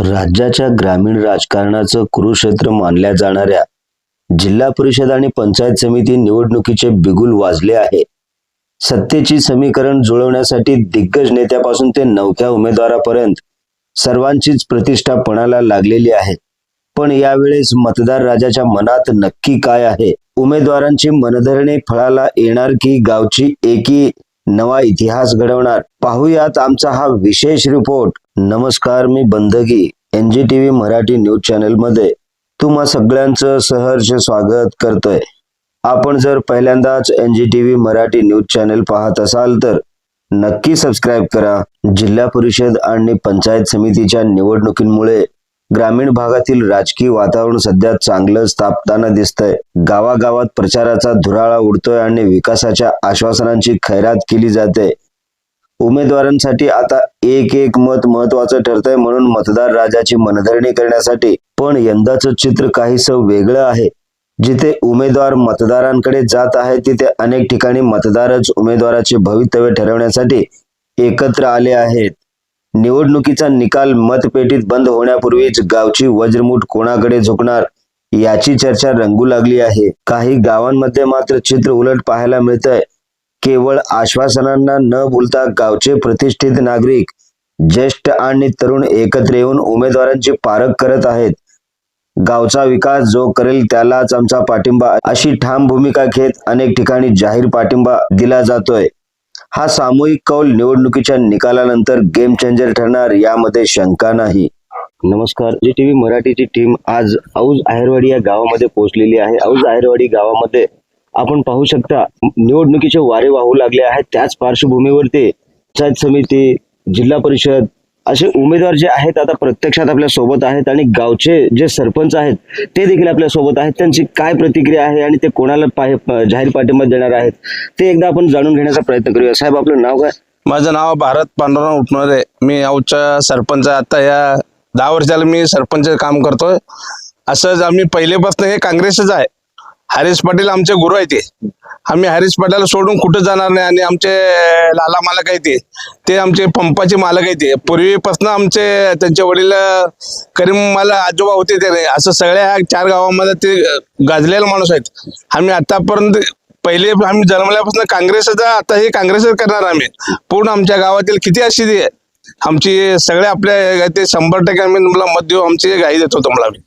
राज्याच्या ग्रामीण राजकारणाचं कुरुक्षेत्र मानल्या जाणाऱ्या जिल्हा परिषद आणि पंचायत समिती निवडणुकीचे बिगुल वाजले आहे. सत्तेची समीकरण जुळवण्यासाठी दिग्गज नेत्यापासून ते नवख्या उमेदवारापर्यंत सर्वांचीच प्रतिष्ठा पणाला लागलेली आहे. पण यावेळेस मतदार राजाच्या मनात नक्की काय आहे? उमेदवारांची मनधरणे फळाला येणार की गावची एकी नवा इतिहास घडवणार? पाहुयात आमचा हा विशेष रिपोर्ट. नमस्कार मी Bandagi N G T V Marathi news चॅनलमध्ये तुम्हा सगळ्यांचं सहर्ष स्वागत करतोय. आपण जर पहिल्यांदाच N G T V Marathi news channel पाहत असाल तर नक्की सबस्क्राईब करा. जिल्हा परिषद आणि पंचायत समितीच्या निवडणुकींमुळे ग्रामीण भागातील राजकीय वातावरण सध्या चांगलं तापताना दिसतंय. गावागावात प्रचाराचा धुराळा उडतोय आणि विकासाच्या आश्वासनांची खैरात केली जाते. उमेदवारांसाठी आता एक एक मत महत्वाचं ठरतंय म्हणून मतदार राजाची मनधरणी करण्यासाठी पण यंदाचं चित्र काहीसं वेगळं आहे. जिथे उमेदवार मतदारांकडे जात आहे तिथे अनेक ठिकाणी मतदारच उमेदवाराचे भवितव्य ठरवण्यासाठी एकत्र आले आहेत. निवडणुकीचा निकाल मतपेटीत बंद होण्यापूर्वीच गावची वज्रमूठ कोणाकडे झुकणार याची चर्चा रंगू लागली आहे. काही गावांमध्ये मात्र चित्र उलट पाहायला मिळतंय. केवळ आश्वासनांना न बोलता गावचे प्रतिष्ठित नागरिक ज्येष्ठ आणि तरुण एकत्र येऊन उमेदवारांची पारख करत आहेत. गावचा विकास जो करेल त्यालाच आमचा पाठिंबा अशी ठाम भूमिका घेत अनेक ठिकाणी जाहीर पाठिंबा दिला जातोय. हा सामूहिक कौल निवडणुकीच्या निकालानंतर गेम चेंजर ठरणार यामध्ये शंका नाही. नमस्कार. जी टीव्ही मराठीची टीम आज औज आहेरवाडी या गावामध्ये पोहोचलेली आहे. औज आहेरवाडी गावामध्ये आपण पाहू शकता निवडणुकीचे वारे वाहू लागले आहेत. त्याच पार्श्वभूमीवरती पंचायत समिती जिल्हा परिषद असे उमेदवार जे आहेत आता प्रत्यक्षात आपल्यासोबत आहेत आणि गावचे जे सरपंच आहेत ते देखील आपल्यासोबत आहेत. त्यांची काय प्रतिक्रिया आहे आणि ते कोणाला पाहि- जाहीर पाठिंबा देणार आहेत ते एकदा आपण जाणून घेण्याचा प्रयत्न करूया. साहेब आपलं नाव काय? माझं नाव भारत पांडुरंग उठणारे मी औच्या सरपंच आता या दहा वर्षाला मी सरपंच काम करतोय. असंच आम्ही पहिलेपासून हे काँग्रेसच आहे. हरीश पाटील आमचे गुरु आहे ते. आम्ही हरीश पाटील सोडून कुठं जाणार नाही आणि आमचे लाला मालक आहे ते. ते आमचे पंपाचे मालक आहे ते. पूर्वीपासून आमचे त्यांचे वडील करीम मला आजोबा होते ते नाही असं सगळ्या ह्या चार गावामध्ये ते गाजलेला माणूस आहेत. आम्ही आतापर्यंत पहिले आम्ही जन्मल्यापासून काँग्रेसच आता हे काँग्रेसच करणार आम्ही. पूर्ण आमच्या गावातील किती अशी आमची सगळे आपल्या ते शंभर टक्के आम्ही तुम्हाला मत देऊ. आमची गाई देतो तुम्हाला आम्ही.